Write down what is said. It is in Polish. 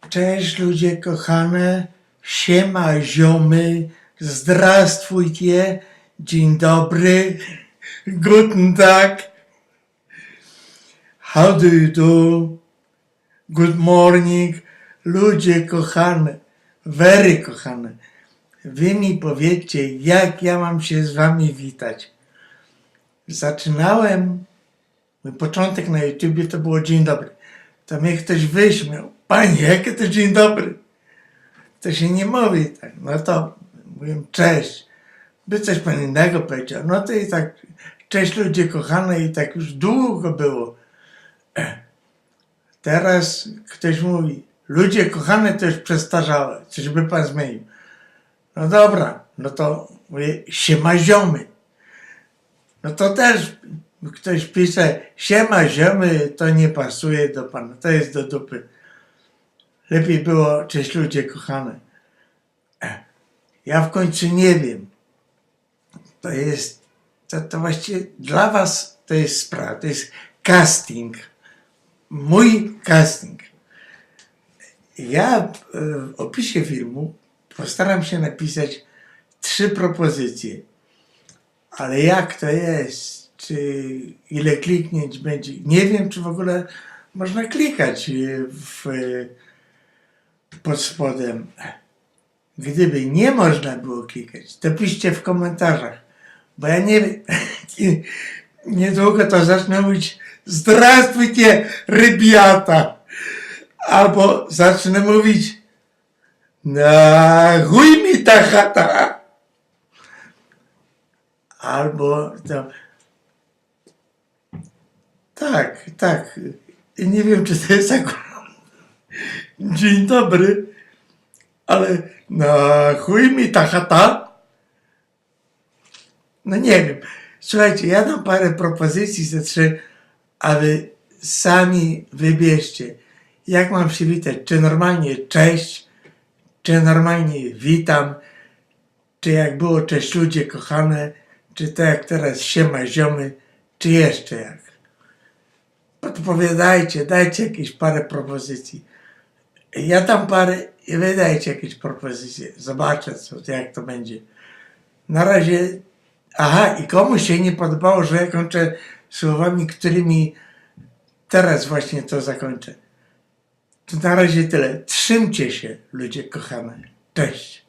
Cześć ludzie kochane, siema ziomy, zdrastwujcie, dzień dobry, guten Tag, how do you do, good morning, ludzie kochane, very kochane, wy mi powiedzcie, jak ja mam się z wami witać. Zaczynałem, mój początek na YouTubie to było dzień dobry. To mnie ktoś wyśmiał. Panie, jakie to dzień dobry? To się nie mówi tak. No to mówię cześć. By coś pan innego powiedział. No to i tak cześć ludzie kochane i tak już długo było. Teraz ktoś mówi ludzie kochane to już przestarzałe. Coś by pan zmienił. No dobra, no to mówię siema ziomy. No to też ktoś pisze, siema ziomy, to nie pasuje do pana, to jest do dupy. Lepiej było, cześć ludzie kochane. E, Ja w końcu nie wiem. To jest, to, to właściwie dla was to jest sprawa, to jest casting. Mój casting. Ja e, w opisie filmu postaram się napisać trzy propozycje. Ale jak to jest? Czy ile kliknięć będzie? Nie wiem, czy w ogóle można klikać y, w, pod spodem. Gdyby nie można było klikać, to piszcie w komentarzach, bo ja nie. Niedługo to zacznę mówić Zdrastwujcie, rybiata! Albo zacznę mówić Na mi ta chata! albo to. Tak, tak. Nie wiem, czy to jest akurat. Dzień dobry, ale na chuj mi ta chata. No nie wiem. Słuchajcie, ja dam parę propozycji ze trzy, a wy sami wybierzcie, jak mam się witać. Czy normalnie cześć, czy normalnie witam, czy jak było cześć ludzie kochane, czy tak jak teraz siema ziomy, czy jeszcze jak. Podpowiadajcie, dajcie jakieś parę propozycji. Ja dam parę i wy dajcie jakieś propozycje. Zobaczę, co, jak to będzie. Na razie, aha, i komuś się nie podobało, że ja kończę słowami, którymi teraz właśnie to zakończę. To na razie tyle. Trzymcie się, ludzie kochane. Cześć.